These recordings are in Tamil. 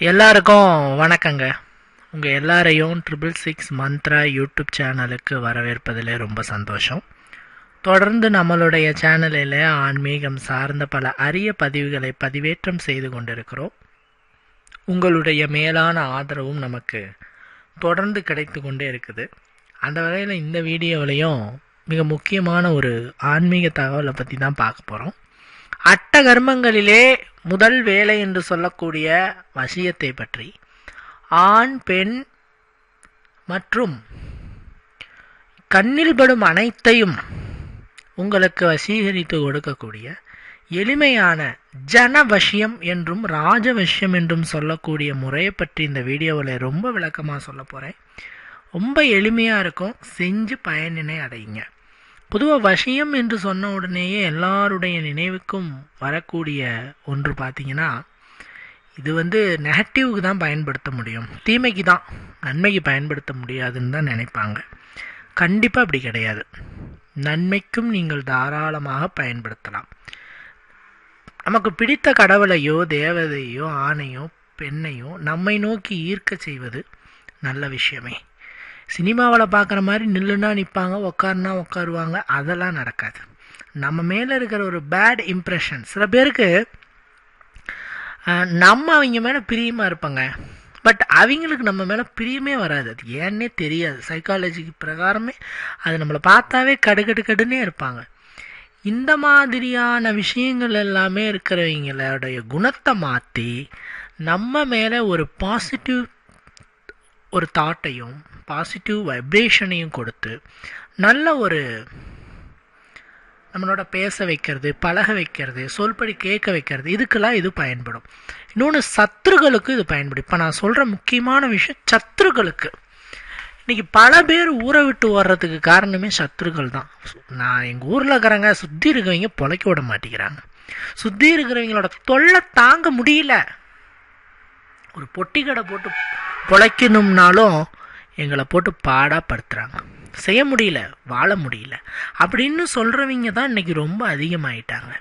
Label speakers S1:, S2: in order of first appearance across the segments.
S1: எல்லாருக்கும் வணக்கங்க. உங்கள் எல்லாரையும் ட்ரிபிள் சிக்ஸ் மந்த்ரா யூடியூப் சேனலுக்கு வரவேற்பதில் ரொம்ப சந்தோஷம். தொடர்ந்து நம்மளுடைய சேனலில் ஆன்மீகம் சார்ந்த பல அரிய பதிவுகளை பதிவேற்றம் செய்து கொண்டிருக்கிறோம். உங்களுடைய மேலான ஆதரவும் நமக்கு தொடர்ந்து கிடைத்து கொண்டே இருக்குது. அந்த வகையில் இந்த வீடியோவிலையும் மிக முக்கியமான ஒரு ஆன்மீக தகவலை பற்றி தான் பார்க்க போகிறோம் அட்ட கர்மங்களிலே முதல் வேலை என்று சொல்லக்கூடிய வசியத்தை பற்றி. ஆண் பெண் மற்றும் கண்ணில் படும் அனைத்தையும் உங்களுக்கு வசீகரித்து கொடுக்கக்கூடிய எளிமையான ஜனவசியம் என்றும் ராஜவசியம் என்றும் சொல்லக்கூடிய முறையை பற்றி இந்த வீடியோவில் ரொம்ப விளக்கமாக சொல்ல போகிறேன் ரொம்ப எளிமையாக இருக்கும். செஞ்சு பயனினை அடையுங்க. பொதுவாக வசியம் என்று சொன்ன உடனேயே எல்லாருடைய நினைவுக்கும் வரக்கூடிய ஒன்று பார்த்தீங்கன்னா இது வந்து நெகட்டிவ்க்கு தான் பயன்படுத்த முடியும். தீமைக்கு தான் நன்மைக்கு பயன்படுத்த முடியாதுன்னு தான் நினைப்பாங்க. கண்டிப்பாக அப்படி கிடையாது. நன்மைக்கும் நீங்கள் தாராளமாக பயன்படுத்தலாம். நமக்கு பிடித்த கடவுளையோ தேவதையோ ஆணையோ பெண்ணையோ நம்மை நோக்கி ஈர்க்க செய்வது நல்ல விஷயமே. சினிமாவில் பார்க்குற மாதிரி நில்லுனா நிற்பாங்க உக்காருனா உட்காருவாங்க அதெல்லாம் நடக்காது. நம்ம மேலே இருக்கிற ஒரு பேட் இம்ப்ரெஷன் சில பேருக்கு நம்ம அவங்க மேலே பிரியமாக இருப்பாங்க. பட் அவங்களுக்கு நம்ம மேலே பிரியமே வராது. அது ஏன்னே தெரியாது. சைக்காலஜிக்கு பிரகாரமே அது நம்மளை பார்த்தாவே கடுகடு கடுன்னே இருப்பாங்க. இந்த மாதிரியான விஷயங்கள் எல்லாமே இருக்கிறவங்களுடைய குணத்தை மாற்றி நம்ம மேலே ஒரு பாசிட்டிவ் ஒரு தாட்டையும் பாசிட்டிவ் வைப்ரேஷனையும் கொடுத்து நல்ல ஒரு நம்மளோட பேச வைக்கிறது பழக வைக்கிறது சொல்படி கேட்க வைக்கிறது இதுக்கெல்லாம் இது பயன்படும். இன்னொன்று சத்துருகளுக்கு இது பயன்படும். இப்போ நான் சொல்கிற முக்கியமான விஷயம் சத்துருகளுக்கு. இன்றைக்கி பல பேர் ஊரை விட்டு வர்றதுக்கு காரணமே சத்துருக்கள் தான். நான் எங்கள் ஊரில் இருக்கிறவங்க சுற்றி இருக்கிறவங்க பொழைக்க விட மாட்டேங்கிறாங்க. சுற்றி இருக்கிறவங்களோட தொல்லை தாங்க முடியல. ஒரு பொட்டி கடை போட்டு பொழைக்கணும்னாலும் எங்களை போட்டு பாடாப்படுத்துகிறாங்க செய்ய முடியல வாழ முடியல. அப்படின்னு சொல்கிறவங்க தான் இன்னைக்கு ரொம்ப அதிகமாயிட்டாங்க.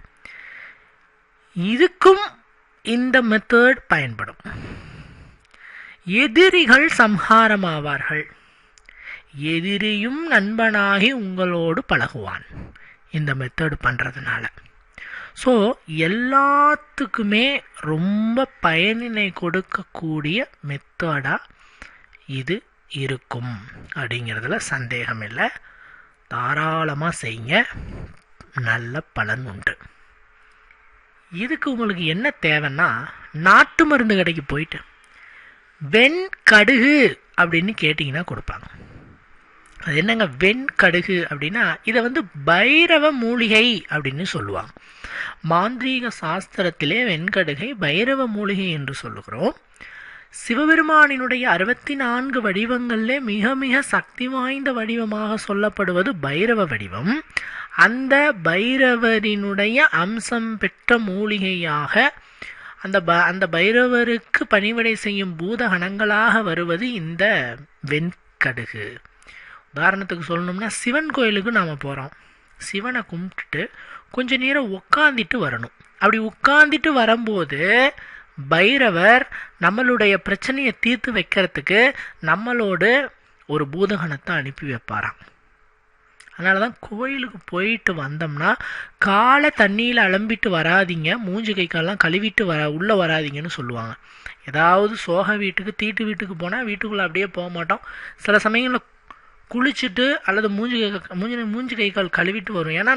S1: இதுக்கும் இந்த மெத்தட் பயன்படும். எதிரிகள் சம்ஹாரமாவார்கள். எதிரியும் நண்பனாகி உங்களோடு பழகுவான். இந்த மெத்தட் பண்ணுறதுனால ஸோ எல்லாத்துக்குமே ரொம்ப பயனினை கொடுக்கக்கூடிய மெத்தடாக இது இருக்கும். அப்படிங்கிறதுல சந்தேகம் இல்லை தாராளமாக செய்யுங்க நல்ல பலன் உண்டு. இதுக்கு உங்களுக்கு என்ன தேவைன்னா நாட்டு மருந்து கடைக்கு போயிட்டு வெண் கடுகு அப்படின்னு கேட்டிங்கன்னா கொடுப்பாங்க. அது என்னங்க வெண்கடுகு அப்படின்னா இதை வந்து பைரவ மூலிகை அப்படின்னு சொல்லுவாங்க. மாந்திரீக சாஸ்திரத்திலே வெண்கடுகை பைரவ மூலிகை என்று சொல்லுகிறோம். சிவபெருமானினுடைய அறுபத்தி நான்கு வடிவங்களிலே மிக மிக சக்தி வாய்ந்த வடிவமாக சொல்லப்படுவது பைரவ வடிவம். அந்த பைரவரினுடைய அம்சம் பெற்ற மூலிகையாக அந்த ப அந்த பைரவருக்கு பணிவிடை செய்யும் பூதகணங்களாக வருவது இந்த வெண்கடுகு. உதாரணத்துக்கு சொல்லணும்னா சிவன் கோயிலுக்கு நாம் போகிறோம் சிவனை கும்பிட்டுட்டு கொஞ்ச நேரம் உட்காந்துட்டு வரணும். அப்படி உட்காந்துட்டு வரும்போது பைரவர் நம்மளுடைய பிரச்சனையை தீர்த்து வைக்கிறதுக்கு நம்மளோடு ஒரு பூதகணத்தை அனுப்பி வைப்பாராம். அதனால தான் கோயிலுக்கு போயிட்டு வந்தோம்னா காலை தண்ணியில் அலம்பிட்டு வராதீங்க மூஞ்சி கை காலெல்லாம் கழுவிட்டு வர உள்ளே வராதீங்கன்னு சொல்லுவாங்க. ஏதாவது சோக வீட்டுக்கு தீட்டு வீட்டுக்கு போனால் வீட்டுக்குள்ளே அப்படியே போக மாட்டோம். சில சமயங்களில் குளிச்சுட்டு அல்லது மூஞ்சி கை மூஞ்சி மூஞ்சி கை கால் கழுவிட்டு வரும். ஏன்னா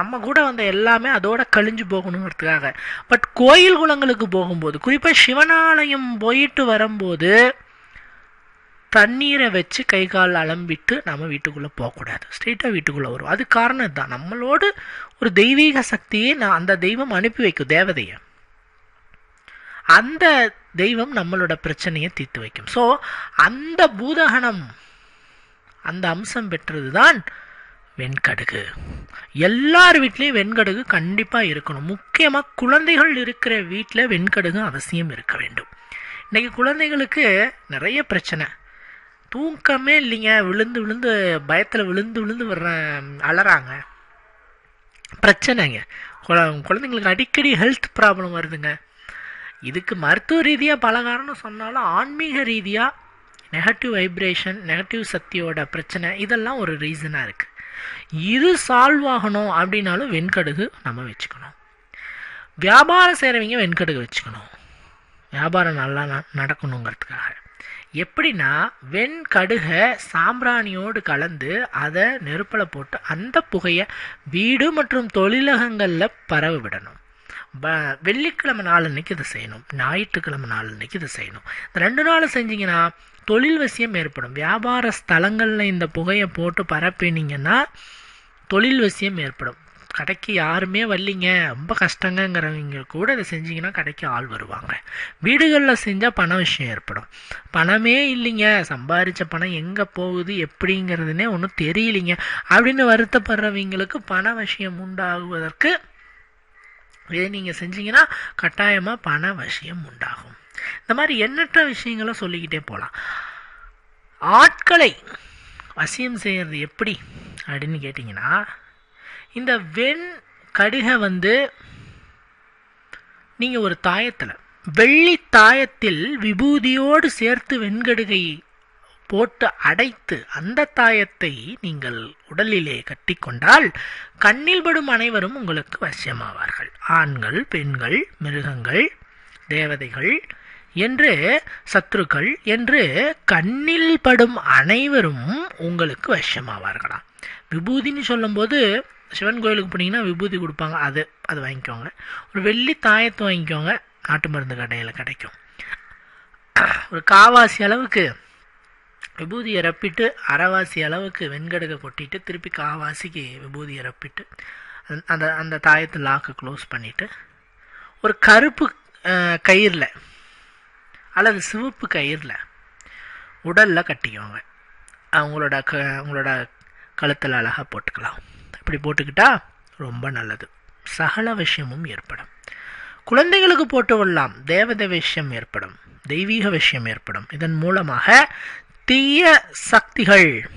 S1: நம்ம கூட வந்த எல்லாமே அதோட கழிஞ்சு போகணுங்கிறதுக்காக. பட் கோயில் குளங்களுக்கு போகும்போது குறிப்பாக சிவனாலயம் போயிட்டு வரும்போது தண்ணீரை வச்சு கை கால் அலம்பிட்டு நம்ம வீட்டுக்குள்ளே போகக்கூடாது. ஸ்ட்ரெயிட்டாக வீட்டுக்குள்ளே வரும் அது காரணம் தான் நம்மளோடு ஒரு தெய்வீக சக்தியை நான் அந்த தெய்வம் அனுப்பி வைக்கும் தேவதையை. அந்த தெய்வம் நம்மளோட பிரச்சனையை தீர்த்து வைக்கும். ஸோ அந்த பூதகணம் அந்த அம்சம் பெற்றது தான் வெண்கடுகு. எல்லார் வீட்லேயும் வெண்கடுகு கண்டிப்பாக இருக்கணும். முக்கியமாக குழந்தைகள் இருக்கிற வீட்டில் வெண்கடுகு அவசியம் இருக்க வேண்டும். இன்றைக்கி குழந்தைகளுக்கு நிறைய பிரச்சனை. தூக்கமே இல்லைங்க. விழுந்து விழுந்து பயத்தில் விழுந்து விழுந்து வர்ற அலறாங்க. பிரச்சனைங்க. குழ- குழந்தைங்களுக்கு அடிக்கடி ஹெல்த் ப்ராப்ளம் வருதுங்க. இதுக்கு மருத்துவ ரீதியாக பல காரணம் சொன்னாலும் ஆன்மீக ரீதியாக நெகட்டிவ் வைப்ரேஷன் நெகட்டிவ் சக்தியோட பிரச்சனை இதெல்லாம் ஒரு ரீசனாக இருக்குது இது சால்வ் ஆகணும் அப்படின்னாலும் வெண்கடுகு நம்ம வச்சுக்கணும். வியாபாரம் செய்கிறவங்க வெண்கடுகு வச்சுக்கணும். வியாபாரம் நல்லா ந- நடக்கணுங்கிறதுக்காக. எப்படின்னா வெண்கடுகை சாம்பிராணியோடு கலந்து அதை நெருப்பில் போட்டு அந்த புகையை வீடு மற்றும் தொழிலகங்களில் பரவ விடணும். வெள்ளிக்கிழமை நாள் அன்னைக்கு இதை செய்யணும். ஞாயிற்றுக்கிழமை நாள் அன்றைக்கி இதை செய்யணும். இந்த ரெண்டு நாள் செஞ்சீங்கன்னா தொழில் வசியம் ஏற்படும். வியாபார ஸ்தலங்களில் இந்த புகையை போட்டு பரப்பினீங்கன்னா தொழில் வசியம் ஏற்படும். கடைக்கு யாருமே வரலிங்க ரொம்ப கஷ்டங்கிறவங்க கூட இதை செஞ்சிங்கன்னா கடைக்கு ஆள் வருவாங்க. வீடுகளில் செஞ்சால் பண விஷயம் ஏற்படும். பணமே இல்லைங்க. சம்பாரித்த பணம் எங்கே போகுது எப்படிங்கிறதுனே ஒன்றும் தெரியலிங்க. அப்படின்னு வருத்தப்படுறவங்களுக்கு பண விஷயம் உண்டாகுவதற்கு இதை நீங்கள் செஞ்சீங்கன்னா கட்டாயமாக பண விஷயம் உண்டாகும். இந்த மாதிரி எண்ணற்ற விஷயங்களை சொல்லிக்கிட்டே போகலாம் ஆட்களை வசியம் செய்கிறது எப்படி அப்படின்னு கேட்டிங்கன்னா இந்த வெண் கடுகை வந்து நீங்கள் ஒரு தாயத்தில் வெள்ளி தாயத்தில் விபூதியோடு சேர்த்து வெண்கடுகை போட்டு அடைத்து அந்த தாயத்தை நீங்கள் உடலிலே கட்டிக்கொண்டால் கண்ணில் படும் அனைவரும் உங்களுக்கு வசியமாவார்கள். ஆண்கள் பெண்கள் மிருகங்கள் தேவதைகள் என்று சத்துருக்கள் என்று கண்ணில் படும் அனைவரும் உங்களுக்கு வசியமாவார்களாம். விபூதின்னு சொல்லும்போது சிவன் கோயிலுக்கு போனீங்கன்னா விபூதி கொடுப்பாங்க. அது அது வாங்கிக்கோங்க. ஒரு வெள்ளி தாயத்தை வாங்கிக்கோங்க. நாட்டு மருந்து கடையில் கிடைக்கும். ஒரு காவாசி அளவுக்கு விபூதியை ரப்பிட்டு அரைவாசி அளவுக்கு வெண்கடுகை கொட்டிட்டு திருப்பி காவாசிக்கு விபூதியை ரப்பிட்டு அந்த- அந்த தாயத்தை லாக்கு க்ளோஸ் பண்ணிவிட்டு ஒரு கருப்பு கயிறில் அல்லது சிவப்பு கயிறில் உடலில் கட்டிக்கோங்க அவங்களோட க அவங்களோட கழுத்தில் அழகாக போட்டுக்கலாம். இப்படி போட்டுக்கிட்டா ரொம்ப நல்லது. சகல விஷயமும் ஏற்படும். குழந்தைகளுக்கு போட்டு விடலாம் தேவதை விஷயம் ஏற்படும். தெய்வீக விஷயம் ஏற்படும். இதன் மூலமாக தீய சக்திகள்.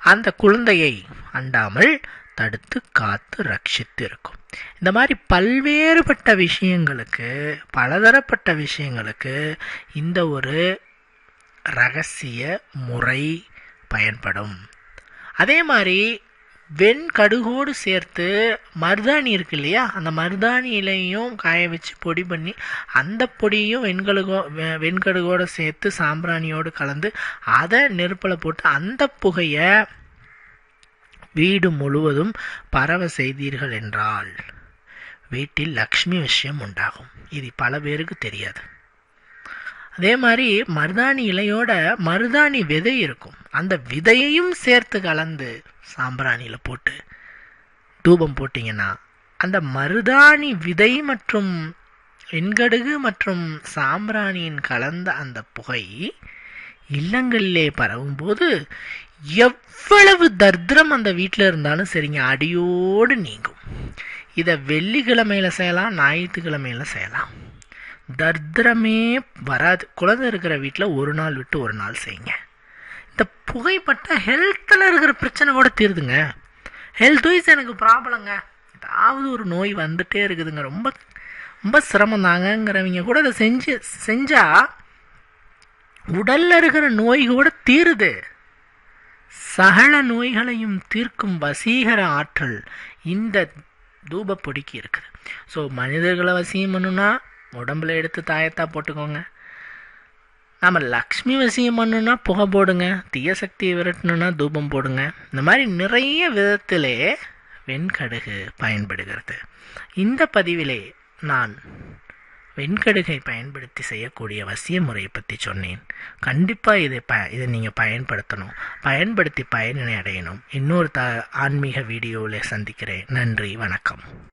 S1: அந்த குழந்தையை அண்டாமல் தடுத்து காத்து ரட்சித்து இருக்கும் இந்த மாதிரி பல்வேறுபட்ட விஷயங்களுக்கு பலதரப்பட்ட விஷயங்களுக்கு இந்த ஒரு ரகசிய முறை பயன்படும். அதே மாதிரி வெண்கடுகோடு சேர்த்து மருதாணி இருக்கு இல்லையா அந்த மருதாணி இலையும் காய வச்சு பொடி பண்ணி அந்த பொடியும் வெண்கடுகோ வெண்கடுகோடு சேர்த்து சாம்பிராணியோடு கலந்து அதை நெருப்பில் போட்டு அந்த புகையை வீடு முழுவதும் பரவ செய்தீர்கள் என்றால் வீட்டில் லக்ஷ்மி விஷயம் உண்டாகும். இது பல பேருக்கு தெரியாது. அதே மாதிரி மருதாணி இலையோட மருதாணி விதை இருக்கும். அந்த விதையையும் சேர்த்து கலந்து சாம்பிராணியில் போட்டு தூபம் போட்டிங்கன்னா அந்த மருதாணி விதை மற்றும் வெண்கடுகு மற்றும் சாம்பிராணியின் கலந்த அந்த புகை இல்லங்களிலே பரவும்போது எவ்வளவு தர்திரம் அந்த வீட்டில் இருந்தாலும் சரிங்க அடியோடு நீங்கும். இதை வெள்ளிக்கிழமையில் செய்யலாம் ஞாயிற்றுக்கிழமையில செய்யலாம். தர்திரமே வராது. குழந்தை இருக்கிற வீட்டில் ஒரு நாள் விட்டு ஒரு நாள் செய்யுங்க. இந்த புகைப்பட்ட ஹெல்த்தில் இருக்கிற பிரச்சனை கூட தீருதுங்க. ஹெல்த் வைஸ் எனக்கு ப்ராப்ளங்க ஏதாவது ஒரு நோய் வந்துட்டே இருக்குதுங்க. ரொம்ப ரொம்ப சிரமம் தாங்கங்கிறவங்க கூட இதை செஞ்சு செஞ்சால் உடலில் இருக்கிற நோய் கூட தீருது. சகல நோய்களையும் தீர்க்கும் வசீகர ஆற்றல் இந்த தூபப்பொடிக்கு இருக்குது. ஸோ மனிதர்களை வசியம் பண்ணுன்னா உடம்புல எடுத்து தாயத்தா போட்டுக்கோங்க. நாம் லக்ஷ்மி வசியம் பண்ணுனா புகை போடுங்க தீய சக்தியை தூபம் போடுங்க. இந்த மாதிரி நிறைய விதத்திலே வெண்கடுகு பயன்படுகிறது. இந்த பதிவிலே நான் வெண்கடுகை பயன்படுத்தி செய்யக்கூடிய வசிய முறையை பற்றி சொன்னேன். கண்டிப்பாக இதை ப இதை நீங்கள் பயன்படுத்தணும். பயன்படுத்தி பயனினை அடையணும். இன்னொரு த ஆன்மீக வீடியோவில் சந்திக்கிறேன். நன்றி வணக்கம்.